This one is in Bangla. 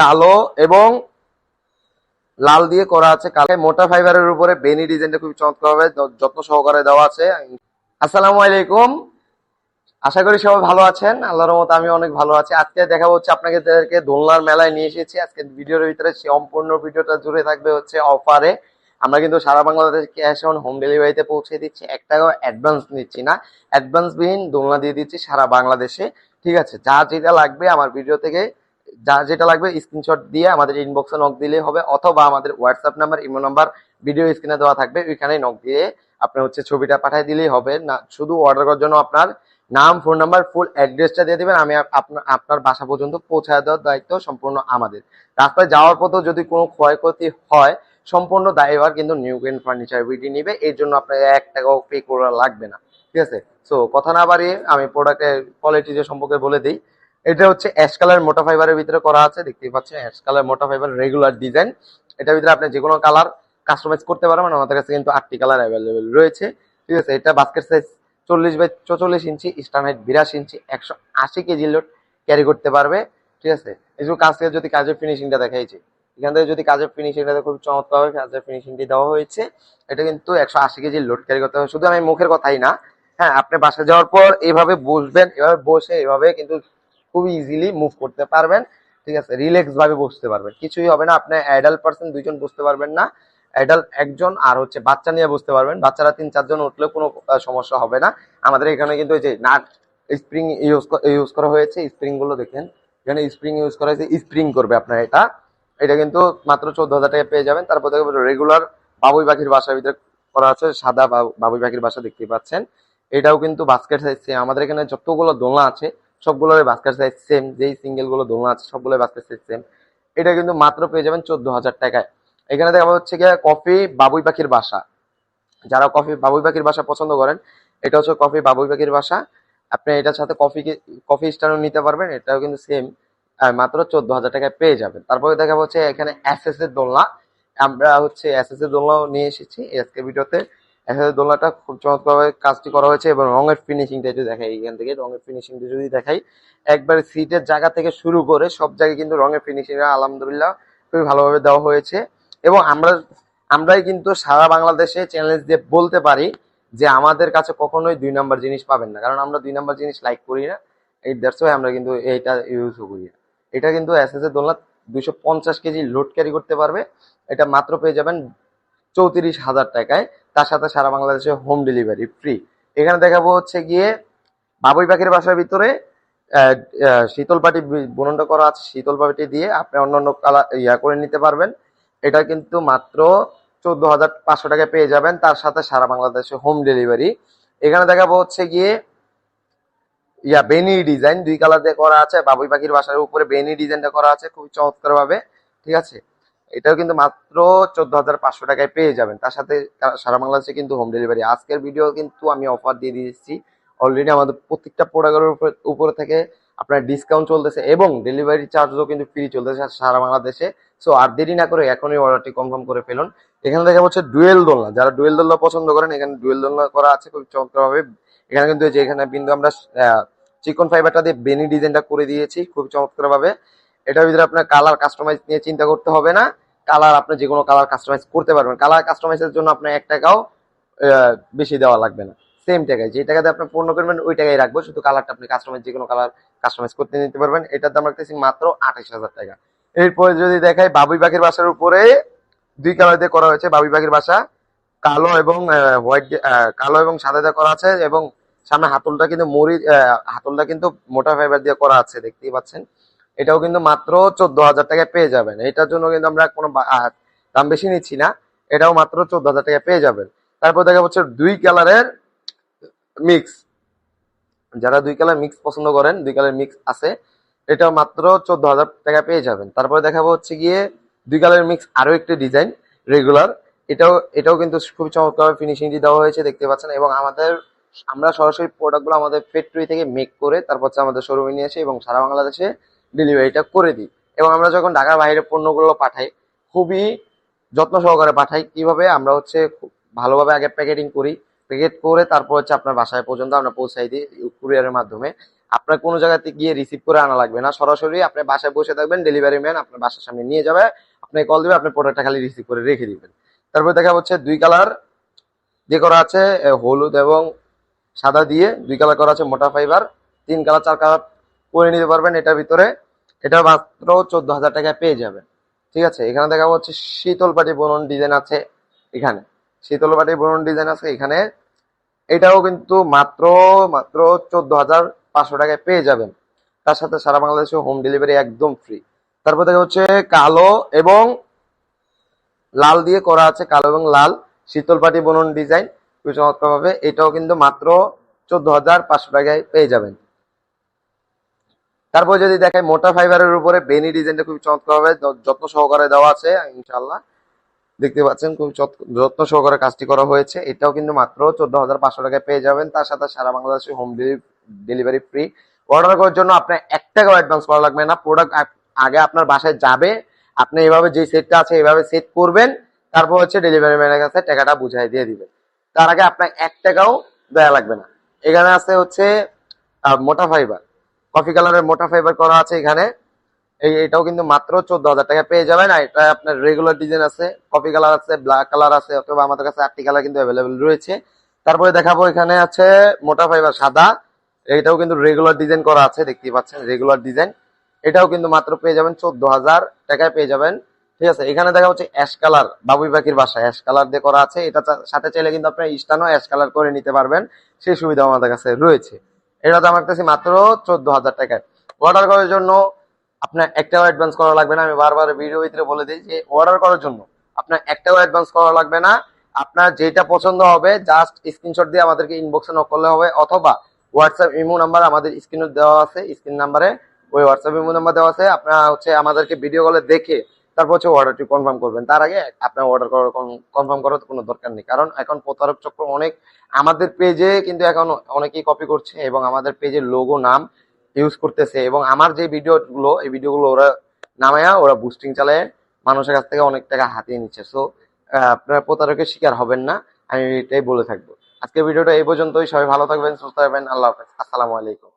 কালো এবং লাল দিয়ে করা আছে কালো। মোটা ফাইবারের উপরে বেনি ডিজাইনটা খুবই চমৎকার ভাবে যত্ন সহকারে দেওয়া আছে। আসসালামু আলাইকুম। আশা করি সবাই ভালো আছেন। আল্লাহর মতো আমি অনেক ভালো আছি। আজকে দেখা হচ্ছে আপনাদেরকে দোলনার মেলায় নিয়ে এসেছি। আজকে ভিডিওর ভিতরে সম্পূর্ণ ভিডিওটা জুড়ে থাকবে হচ্ছে অফারে। আমরা কিন্তু সারা বাংলাদেশ ক্যাশ অন হোম ডেলিভারিতে পৌঁছে দিচ্ছি। এক টাকাও অ্যাডভান্স নিচ্ছি না। অ্যাডভান্স বিহীন দোলনা দিয়ে দিচ্ছি সারা বাংলাদেশে। ঠিক আছে, যা যেটা লাগবে আমার ভিডিও থেকে যা যেটা লাগবে স্ক্রিনশট দিয়ে আমাদের ইনবক্সে নক দিলেই হবে, অথবা আমাদের WhatsApp number Imo number video স্ক্রিনে দেওয়া থাকবে ওইখানে নক দিয়ে আপনার হচ্ছে ছবিটা পাঠিয়ে দিলেই হবে। না, শুধু অর্ডার করার জন্য আপনার নাম ফোন নাম্বার ফুল অ্যাড্রেসটা দিয়ে দেবেন, আমি আপনার আপনার বাসা পর্যন্ত পৌঁছায় দেওয়ার দায়িত্ব সম্পূর্ণ আমাদের। রাস্তায় যাওয়ার পথেও যদি কোনো ক্ষয়ক্ষতি হয়, সম্পূর্ণ দায়ভার কিন্তু নিউ গ্রেন ফার্নিচার বিডি নিবে, এর জন্য আপনার এক টাকাও পে করা লাগবে না। ঠিক আছে? সো কথা না বাড়িয়ে আমি প্রোডাক্টের কোয়ালিটি যে সম্পর্কে বলে দিই এটা হচ্ছে অ্যাশ কালার মোটা ফাইবারের ভিতরে করা আছে, দেখতেই পাচ্ছেন অ্যাশ কালার মোটা ফাইবার রেগুলার ডিজাইন এটার ভিতরে আপনি যে কোনো কালার কাস্টমাইজ করতে পারবেন, আমাদের কাছে কিন্তু আটটি কালার অ্যাভেলেবেল রয়েছে। ঠিক আছে, এটা বাস্কেট সাইজ চল্লিশ বাই চৌচল্লিশ ইঞ্চি স্টার হাইট বিরাশি ইঞ্চি, একশো আশি কেজি লোড ক্যারি করতে পারবে। ঠিক আছে, এই যে কাজ থেকে যদি কাজের ফিনিশিংটা দেখাইছে, এখান থেকে যদি কাজের ফিনিশিংটা খুব চমৎকার হবে কাজের ফিনিশিংটি দেওয়া হয়েছে। এটা কিন্তু একশো আশি কেজি লোড ক্যারি করতে হবে, শুধু আমি মুখের কথাই না। হ্যাঁ আপনি বাসা যাওয়ার পর এইভাবে বসবেন এভাবে বসে এভাবে কিন্তু খুব ইজিলি মুভ করতে পারবেন। ঠিক আছে? রিল্যাক্স ভাবে বসতে পারবেন। কিছুই হবে না। আপনি অ্যাডাল্ট পার্সন দুইজন বসতে পারবেন না। অ্যাডাল্ট একজন আর হচ্ছে বাচ্চা নিয়ে বসতে পারবেন। বাচ্চারা তিন, চারজন উঠলেও কোনো সমস্যা হবে না। আমাদের এখানে কিন্তু ওই যে নাট স্প্রিং ইউজ ইউজ করা হয়েছে। স্প্রিংগুলো দেখেন। এখানে স্প্রিং ইউজ করা হয়েছে। স্প্রিং করবে আপনার এটা। এটা কিন্তু মাত্র চোদ্দ হাজার টাকা পেয়ে যাবেন। তারপর রেগুলার বাবুই পাখির বাসার ভিতরে করা আছে। সাদা বাবু- বাবুই পাখির বাসা দেখতে পাচ্ছেন। এটাও কিন্তু বাস্কেট সাইজ আমাদের এখানে যতগুলো দোলনা আছে সবগুলোর বাস্কেট সাইজ সেম যেই সিঙ্গেলগুলো দোলনা আছে সবগুলো বাস্কেট সাইজ সেম এটা কিন্তু মাত্র পেয়ে যাবেন চোদ্দ হাজার টাকায়। এখানে দেখা হচ্ছে গিয়ে কফি বাবুই পাখির বাসা। যারা কফি বাবুই পাখির বাসা পছন্দ করেন, এটা হচ্ছে কফি বাবুই পাখির বাসা। আপনি এটার সাথে কফি কফি স্টারও নিতে পারবেন, এটাও কিন্তু সেম মাত্র চোদ্দ হাজার টাকায় পেয়ে যাবেন। তারপরে দেখা হচ্ছে এখানে এসএস এর দোলনা। আমরা হচ্ছে এসএস এর দোলনাও নিয়ে এসেছি। আজকে ভিডিওতে এসএস এর দোলনাটা খুব চমৎকারভাবে কাজটি করা হয়েছে এবং রঙের ফিনিশিংটা যদি দেখাই, এখান থেকে রঙের ফিনিশিংটা যদি দেখাই, একবারে সিটের জায়গা থেকে শুরু করে সব জায়গায় কিন্তু রঙের ফিনিশিং আলহামদুলিল্লাহ খুবই ভালোভাবে দেওয়া হয়েছে। এবং আমরা, আমরাই কিন্তু সারা বাংলাদেশে চ্যালেঞ্জ দিয়ে বলতে পারি যে আমাদের কাছে কখনোই দুই নাম্বার জিনিস পাবেন না। কারণ আমরা দুই নাম্বার জিনিস লাইক করি না। এই দ্যাটস ওয়াই আমরা কিন্তু এইটা ইউজও করি না। এটা কিন্তু এসএস এর দোলনা দুইশো পঞ্চাশ কেজি লোড ক্যারি করতে পারবে। এটা মাত্র পেয়ে যাবেন চৌত্রিশ হাজার টাকায়। তার সাথে সারা বাংলাদেশে হোম ডেলিভারি ফ্রি এখানে দেখাবো হচ্ছে গিয়ে বাবুই পাখির বাসার ভিতরে শীতল পাটি বুননটা করা আছে, শীতল পাটি দিয়ে আপনি অন্যান্য কালার ইয়া করে নিতে পারবেন। এটা কিন্তু মাত্র চোদ্দ হাজার পাঁচশো টাকায় পেয়ে যাবেন, তার সাথে সারা বাংলাদেশে হোম ডেলিভারি এখানে দেখাবো হচ্ছে গিয়ে ইয়া বেনি ডিজাইন, দুই কালার দিয়ে করা আছে। বাবুই পাখির বাসার উপরে বেনি ডিজাইনটা করা আছে খুবই চমৎকার ভাবে ঠিক আছে? এটাও কিন্তু মাত্র চোদ্দ হাজার পাঁচশো টাকায় পেয়ে যাবেন। তার সাথে সারা বাংলাদেশে কিন্তু হোম ডেলিভারি আজকের ভিডিও কিন্তু আমি অফার দিয়ে দিয়েছি। অলরেডি আমাদের প্রত্যেকটা প্রোডাক্টের উপরে উপরে থেকে আপনার ডিসকাউন্ট চলতেছে এবং ডেলিভারি চার্জও কিন্তু ফ্রি চলতেছে সারা বাংলাদেশে। সো আর দেরি না করে এখনই অর্ডারটি কনফার্ম করে ফেলুন। এখানে দেখা হচ্ছে ডুয়েল দোলনা। যারা ডুয়েল দোলনা পছন্দ করেন, এখানে ডুয়েল দোলনা করা আছে খুব চমৎকারভাবে। এখানে কিন্তু যে এখানে বিন্দু আমরা চিকন ফাইবারটা দিয়ে বেনি ডিজাইনটা করে দিয়েছি খুব চমৎকার ভাবে এটার ভিতরে আপনার কালার কাস্টমাইজ নিয়ে চিন্তা করতে হবে না। কালার আপনি যে কোনো কালার কাস্টমাইজ করতে পারবেন। কালার কাস্টমাইজের জন্য আপনার এক টাকাও বেশি দেওয়া লাগবে না। সেম টাকায়, যে টাকাতে আপনি পূর্ণ করবেন ওই টাকায় রাখব। শুধু কালারটা আপনি কাস্টমাইজ যে কোনো কালার কাস্টমাইজ করতে নিতে পারবেন। এটার দাম রাখতেছি মাত্র আঠাশ হাজার টাকা। এরপরে যদি দেখাই বাবুই পাখির বাসার উপরে, দুই কালার দিয়ে করা হয়েছে বাবুই পাখির বাসা। কালো এবং হোয়াইট কালো এবং সাদা দিয়ে করা আছে এবং সামনে হাতলটা কিন্তু মরি হাতলটা কিন্তু মোটা ফাইবার দিয়ে করা আছে, দেখতেই পাচ্ছেন। এটাও কিন্তু মাত্র চোদ্দ হাজার টাকায় পেয়ে যাবেন। এটার জন্য কিন্তু আমরা কোনো দাম বেশি নিচ্ছি না। এটাও মাত্র চোদ্দ হাজার টাকায় পেয়ে যাবেন। তারপর দেখা যাচ্ছে দুই কালারের মিক্স। যারা দুই কালার মিক্স পছন্দ করেন, দুই কালার মিক্স আছে, এটাও মাত্র চোদ্দ হাজার টাকা পেয়ে যাবেন। তারপরে দেখাবো হচ্ছে গিয়ে দুই কালার মিক্স আরও একটি ডিজাইন, রেগুলার। এটাও এটাও কিন্তু খুব চমৎকার ফিনিশিংটি দেওয়া হয়েছে, দেখতে পাচ্ছেন। এবং আমাদের, আমরা সরাসরি প্রোডাক্টগুলো আমাদের ফ্যাক্টরি থেকে মেক করে তারপর হচ্ছে আমাদের শোরুমে নিয়ে আসি এবং সারা বাংলাদেশে ডেলিভারিটা করে দিই। এবং আমরা যখন ঢাকার বাইরে পণ্যগুলো পাঠাই, খুবই যত্ন সহকারে পাঠাই, কীভাবে আমরা হচ্ছে ভালোভাবে আগে প্যাকেটিং করি, প্যাকেট করে তারপর হচ্ছে আপনার বাসায় পর্যন্ত আমরা পৌঁছাই দিই কুরিয়ারের মাধ্যমে। আপনার কোনো জায়গাতে গিয়ে রিসিভ করে আনা লাগবে না। সরাসরি আপনি বাসায় বসে থাকবেন ডেলিভারি ম্যান আপনার বাসার সামনে নিয়ে যাবে, আপনি কল দিবে, আপনি প্রোডাক্টটা খালি রিসিভ করে রেখে দিবেন। তারপর দেখা হচ্ছে দুই কালার যে করা আছে হলুদ এবং সাদা দিয়ে, দুই কালার করা আছে মোটা ফাইবার তিন কালার চার কালার করে নিতে পারবেন এটার ভিতরে। এটা মাত্র চোদ্দ হাজার টাকায় পেয়ে যাবেন। ঠিক আছে, এখানে দেখা হচ্ছে শীতল পাটি বুনন ডিজাইন আছে এখানে। শীতল পাটি বুনন ডিজাইন আছে এখানে। এটাও কিন্তু মাত্র মাত্র চোদ্দ হাজার পাঁচশো টাকায় পেয়ে যাবেন। তার সাথে সারা বাংলাদেশে হোম ডেলিভারি একদম ফ্রি তারপর দেখা হচ্ছে কালো এবং লাল দিয়ে করা আছে, কালো এবং লাল শীতল পাটি বুনন ডিজাইন চমৎকার এটাও কিন্তু মাত্র চোদ্দ হাজার পাঁচশো টাকায় পেয়ে যাবেন। তারপর যদি দেখায় মোটা ফাইবারের উপরে বেনি ডিজাইনটা খুব চমৎকার ভাবে যত্ন সহকারে দেওয়া আছে ইনশাল্লাহ দেখতে পাচ্ছেন খুব যত- যত্ন সহকারে কাজটি করা হয়েছে। এটাও কিন্তু মাত্র চোদ্দ হাজার পাঁচশো টাকায় পেয়ে যাবেন। তার সাথে সারা বাংলাদেশে হোম ডেলিভারি ফ্রি অর্ডার করার জন্য আপনার এক টাকাও অ্যাডভান্স করা লাগবে না। প্রোডাক্ট আগে আপনার বাসায় যাবে। আপনি এভাবে যে সেটটা আছে, এভাবে সেট করবেন। তারপর হচ্ছে ডেলিভারি ম্যানের কাছে টাকাটা বুঝাই দিয়ে দিবেন। তার আগে আপনার এক টাকাও দেয়া লাগবে না। এখানে আছে হচ্ছে মোটা ফাইবার কফি কালারের মোটা ফাইবার করা আছে এখানে। এই, এটাও কিন্তু মাত্র চোদ্দ হাজার টাকা পেয়ে যাবেন। আর এটা আপনার রেগুলার ডিজাইন আছে কফি কালার আছে ব্ল্যাক কালার আছে, অথবা আমাদের কাছে আটটি কালার কিন্তু অ্যাভেলেবেল রয়েছে। তারপরে দেখাবো এখানে আছে মোটা ফাইবার সাদা। এটাও কিন্তু রেগুলার ডিজাইন করা আছে, দেখতেই পাচ্ছেন রেগুলার ডিজাইন এটাও কিন্তু মাত্র পেয়ে যাবেন চোদ্দ হাজার টাকায় পেয়ে যাবেন। ঠিক আছে, এখানে দেখা হচ্ছে অ্যাশ কালার বাবুই পাখির বাসা। অ্যাশ কালার দিয়ে করা আছে। এটা সাথে চাইলে কিন্তু আপনি স্টানও অ্যাশ কালার করে নিতে পারবেন। সেই সুবিধা আমাদের কাছে রয়েছে। এটা দাম রাখতেছি মাত্র চোদ্দ হাজার টাকায় অর্ডার করার জন্য আপনার একটাও অ্যাডভান্স করা লাগবে না। আমি বারবার ভিডিও ভিতরে বলে দিই যে অর্ডার করার জন্য আপনার একটাও অ্যাডভান্স করা লাগবে না। আপনার যেটা পছন্দ হবে জাস্ট স্ক্রিনশট দিয়ে আমাদেরকে ইনবক্সে নক করলে হবে, অথবা হোয়াটসঅ্যাপ ইমো নাম্বার আমাদের স্ক্রিনে দেওয়া আছে। স্ক্রিন নাম্বারে ওই হোয়াটসঅ্যাপ ইমো নাম্বার দেওয়া আছে। আপনারা হচ্ছে আমাদেরকে ভিডিও কলে দেখে তারপর হচ্ছে অর্ডারটি কনফার্ম করবেন। তার আগে আপনার অর্ডার করার কনফার্ম করার কোনো দরকার নেই। কারণ এখন প্রতারক চক্র অনেক আমাদের পেজে কিন্তু এখন অনেকেই কপি করছে এবং আমাদের পেজের লোগো নাম ইউজ করতেছে এবং আমার যে ভিডিওগুলো এই ভিডিওগুলো ওরা নামায়া ওরা বুস্টিং চালায়, মানুষের কাছ থেকে অনেক টাকা হাতিয়ে নিচ্ছে। সো আপনারা প্রতারকের শিকার হবেন না, আমি এটাই বলে থাকব। আজকে ভিডিওটা এই পর্যন্তই। সবাই ভালো থাকবেন, সুস্থ থাকবেন। আল্লাহ হাফেজ। আসসালামু আলাইকুম।